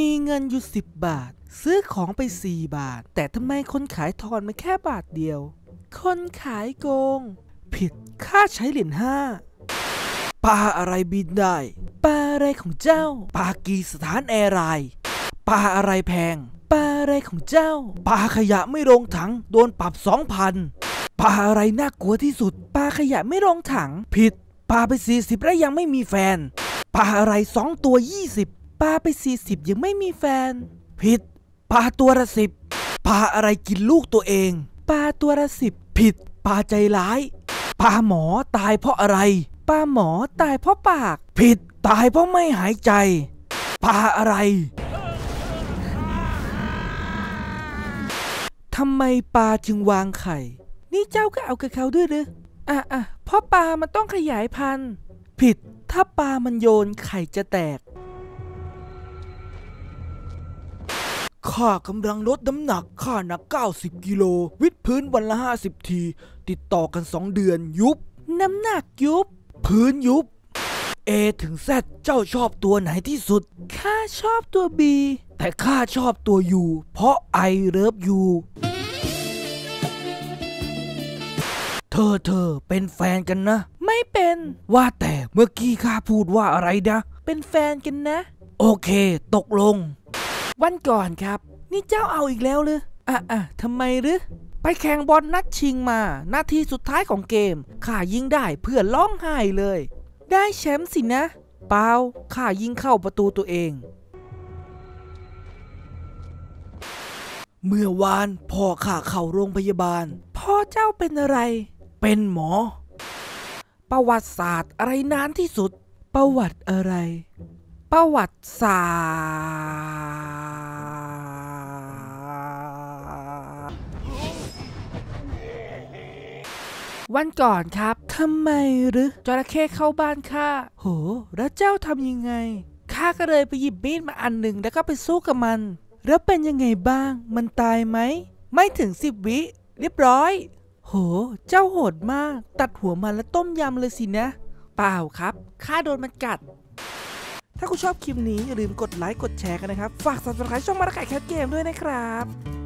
มีเงินอยู่ 10 บาท ซื้อของไป 4 บาท แต่ทำไมคนขายทอนมาแค่บาทเดียว คนขายโกง ผิดค่าใช้เหรียญห้าปลาอะไรบินได้ ปลาอะไรของเจ้า ปลากีสถานแอร์ไลน์ปลาอะไรแพง ปลาอะไรของเจ้า ปลาขยะไม่ลงถัง โดนปรับสองพันปลาอะไรน่ากลัวที่สุด ปลาขยะไม่ลงถัง ผิด ปลาไป 40 แล้วยังไม่มีแฟน ปลาอะไรสองตัว 20 ปลาไป 40 ยังไม่มีแฟน ผิด ปลาตัวละสิบปลาอะไรกินลูกตัวเอง ปลาตัวละสิบผิด ปลาใจร้าย ปลาหมอตายเพราะอะไร ปลาหมอตายเพราะปาก ผิด ตายเพราะไม่หายใจ ปลาอะไรทำไมปลาจึงวางไข่ นี่เจ้าก็เอากับเขาด้วยหรืออะอะเพราะปลามันต้องขยายพันธุ์ ผิด ถ้าปลามันโยนไข่จะแตก ข้ากำลังลดน้ำหนัก ข้าหนัก 90 กิโล วิดพื้นวันละ 50 ที ติดต่อกัน 2 เดือนยุบ น้ำหนักยุบ พื้นยุบ A ถึง Z เจ้าชอบตัวไหนที่สุด ข้าชอบตัว B แต่ข้าชอบตัว U เพราะ I love you เธอเธอเป็นแฟนกันนะ ไม่เป็น ว่าแต่เมื่อกี้ข้าพูดว่าอะไรนะ เป็นแฟนกันนะ โอเค ตกลง วันก่อนครับ นี่เจ้าเอาอีกแล้วเลยอะอะทำไมหรือไปแข่งบอลนัดชิงมา นาทีสุดท้ายของเกมข้ายิงได้เพื่อนร้องไห้เลย ได้แชมป์สินะ เปล่าข้ายิงเข้าประตูตัวเอง เมื่อวานพ่อข้าเข้าโรงพยาบาล พ่อเจ้าเป็นอะไร เป็นหมอ ประวัติศาสตร์อะไรนานที่สุด ประวัติอะไร ประวัติศาสตร์ วันก่อนครับทำไมหรือจระเข้เข้าบ้านข้าโห แล้วเจ้าทำยังไง ข้าก็เลยไปหยิบมีดมาอันหนึ่งแล้วก็ไปสู้กับมัน แล้วเป็นยังไงบ้าง มันตายไหม ไม่ถึงสิบวิ เรียบร้อย โห เจ้าโหดมาก ตัดหัวมันแล้วต้มยำเลยสินะ เปล่าครับ ข้าโดนมันกัด ถ้าคุณชอบคลิปนี้อย่าลืมกดไลค์กดแชร์กันนะครับ ฝาก subscribe ช่องมาราไก่แคทเกมด้วยนะครับ